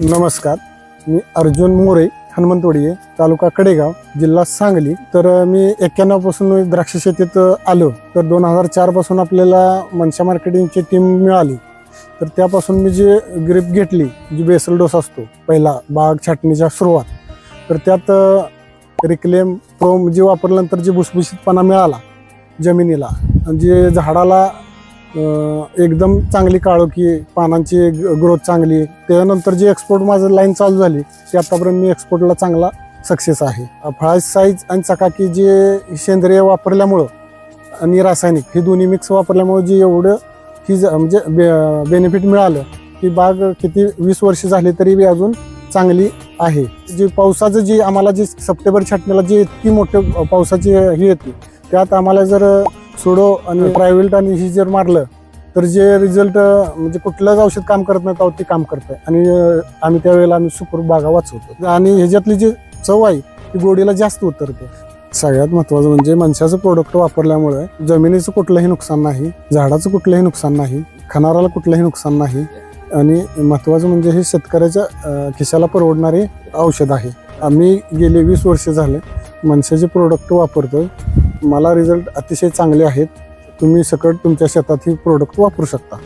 नमस्कार मी अर्जुन मोरे हनुमंतवाडी तालुका कडेगाव जिल्हा सांगली. तर मी एक्क्याण्णवपासून द्राक्ष शेतीत आलो. तर दोन हजार चारपासून आपल्याला मनशा मार्केटिंगची टीम मिळाली. तर त्यापासून मी जी ग्रीप घेतली जी बेसल डोस असतो पहिला बाग छाटणीच्या सुरुवात. तर त्यात रिक्लेम प्रोम जी वापरल्यानंतर जे भुसभुशीतपणा मिळाला जमिनीला. आणि जे झाडाला एकदम चांगली काळोखी पानांची ग्रोथ चांगली. त्यानंतर जी एक्सपोर्ट माझं लाईन चालू झाली ती आतापर्यंत मी एक्सपोर्टला चांगला सक्सेस आहे. फळाची साईज आणि चकाकी जे सेंद्रिय वापरल्यामुळं आणि रासायनिक ही दोन्ही मिक्स वापरल्यामुळं जी एवढं ही ज- म्हणजे बेनिफिट मिळालं की बाग किती वीस वर्ष झाली तरी बी अजून चांगली आहे. जी पावसाचं जी आम्हाला जी सप्टेंबर छाटण्याला जी इतकी मोठं पावसाची ही येते त्यात आम्हाला जर सुडो आणि प्रायव्हेट आणि ही जर मारलं तर जे रिझल्ट म्हणजे कुठलंच औषध काम करत नाही तेव्हा ते काम करतंय आणि अं, आम्ही त्यावेळेला आम्ही सुपर बागा वाचवतो. आणि ह्याच्यातली जी चव आहे ती गोडीला जास्त उतरते. सगळ्यात महत्वाचं म्हणजे माणसाचं प्रोडक्ट वापरल्यामुळे जमिनीचं कुठलंही नुकसान नाही झाडाचं कुठलंही नुकसान नाही खाणाऱ्याला कुठलंही नुकसान नाही. आणि महत्वाचं म्हणजे हे शेतकऱ्याच्या खिशाला परवडणारे औषध आहे. आम्ही गेले वीस वर्ष झाले मनशाचे प्रोडक्ट वापरतोय. मला रिझल्ट अतिशय चांगले आहेत. तुम्ही सकट तुमच्या शेतात ही प्रोडक्ट वापरू शकता.